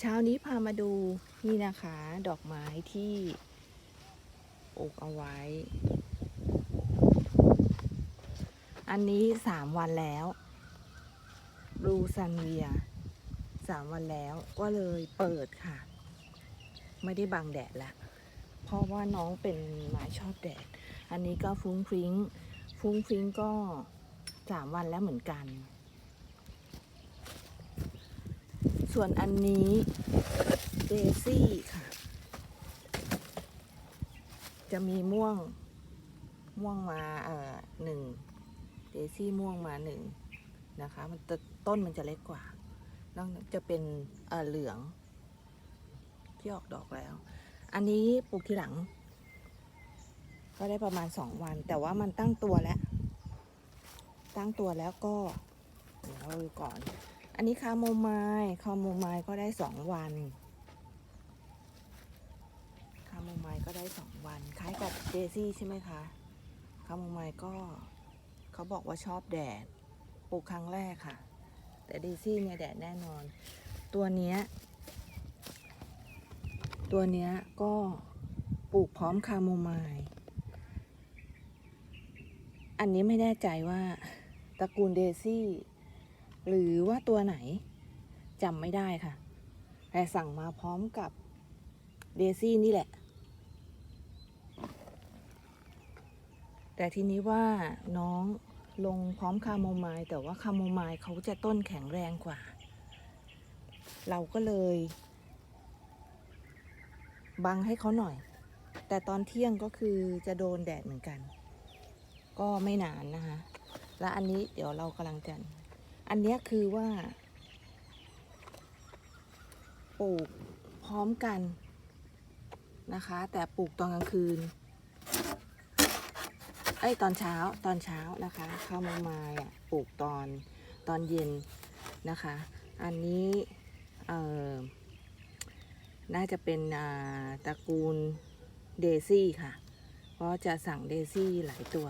เช้านี้พามาดูนี่นะคะ ดอกไม้ที่ปลูกเอาไว้ อันนี้สามวันแล้วบลูซันเวียสามวันแล้วก็เลยเปิดค่ะ ไม่ได้บังแดดละเพราะว่าน้องเป็นไม้ชอบแดด อันนี้ก็ฟุ้งฟริ้ง ฟุ้งฟริ้งก็สามวันแล้วเหมือนกัน ส่วนอันนี้เดซี่ค่ะ จะมีม่วง ม่วงมาเอ่อหนึ่งเดซี่ม่วงมาหนึ่งนะคะ มันจะต้นมันจะเล็กกว่าน้องจะเป็นเอ่อเหลืองที่ออกดอกแล้ว อันนี้ปลูกทีหลัง ก็ได้ประมาณสองวัน แต่ว่ามันตั้งตัวแล้ว ตั้งตัวแล้วก็เดี๋ยวเราดูก่อน อันนี้คาโมไมล์คาโมไมล์ก็ได้สองวันคาโมไมล์ก็ได้สองวัน คล้ายกับเดซี่ใช่ไหมคะคาโมไมล์ก็เขาบอกว่าชอบแดดปลูกครั้งแรกค่ะ แต่เดซี่เนี่ยแดดแน่นอน ตัวเนี้ยตัวเนี้ยก็ปลูกพร้อมคาโมไมล์อันนี้ไม่แน่ใจว่าตระกูลเดซี่ หรือว่าตัวไหนจำไม่ได้ค่ะ แต่สั่งมาพร้อมกับเดซี่นี่แหละ แต่ทีนี้ว่าน้องลงพร้อมคาโมไมล์แต่ว่าคาโมไมล์เขาจะต้นแข็งแรงกว่า เราก็เลย บังให้เขาหน่อย แต่ตอนเที่ยงก็คือจะโดนแดดเหมือนกัน ก็ไม่นานนะคะ และอันนี้เดี๋ยวเรากำลังจะ อันนี้คือว่าปลูกพร้อมกันนะคะ แต่ปลูกตอนกลางคืนเอ้ตอนเช้าตอนเช้านะคะข้าวมาไม้อะปลูกตอนตอนเย็นนะคะ อันนี้เอ่อน่าจะเป็นตระกูลเดซี่ค่ะ เพราะจะสั่งเดซี่หลายตัว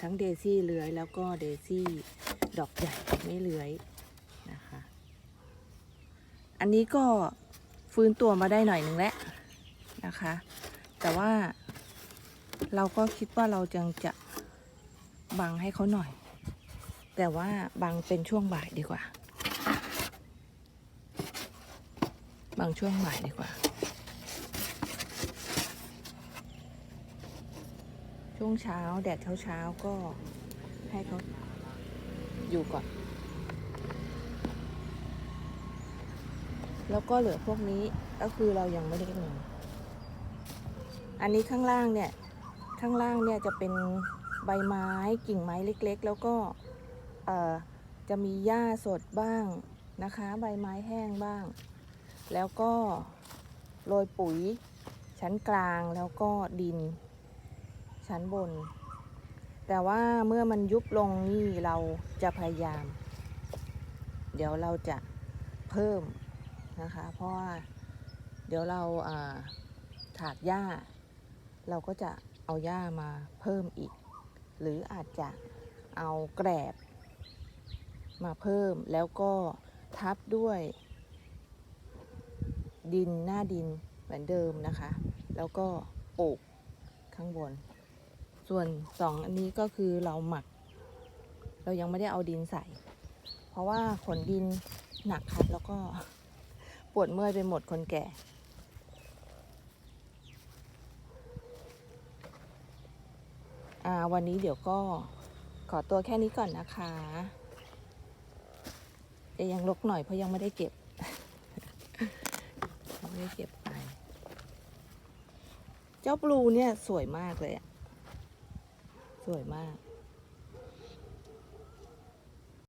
ทั้งเดซี่เลื้อยแล้วก็เดซี่ ดอกใหญ่ไม่เลื้อยนะคะ อันนี้ก็ฟื้นตัวมาได้หน่อยหนึ่งแล้วนะคะ แต่ว่าเราก็คิดว่าเราจังจะบังให้เขาหน่อย แต่ว่าบังเป็นช่วงบ่ายดีกว่า บังช่วงบ่ายดีกว่า ช่วงเช้าแดดเช้าเช้าๆก็ให้เขา อยู่ก่อน แล้วก็เหลือพวกนี้ก็คือเรายังไม่ได้ลงอันนี้ข้างล่างเนี่ย ข้างล่างเนี่ยจะเป็นใบไม้กิ่งไม้เล็กๆ แล้วก็เอ่อจะมีหญ้าสดบ้างนะคะ ใบไม้แห้งบ้าง แล้วก็โรยปุ๋ยชั้นกลางแล้วก็ดิน ชั้นบน แต่ว่าเมื่อมันยุบลงนี่เราจะพยายาม เดี๋ยวเราจะเพิ่มนะคะ เพราะว่าเดี๋ยวเราอ่าถากหญ้า เราก็จะเอาหญ้ามาเพิ่มอีก หรืออาจจะเอาแกรบ มาเพิ่มแล้วก็ทับด้วย ดินหน้าดินเหมือนเดิมนะคะ แล้วก็ปลูกข้างบน ส่วนสองอันนี้ก็คือเราหมัก เรายังไม่ได้เอาดินใส่ เพราะว่าขนดินหนักคัดแล้วก็ปวดเมื่อยไปหมดคนแก่อ่าวันนี้เดี๋ยวก็ขอตัวแค่นี้ก่อนนะคะจะยังลกหน่อยเพราะยังไม่ได้เก็บยังไม่ได้เก็บไป เจ้าบลูเนี่ยสวยมากเลยอะ สวยมาก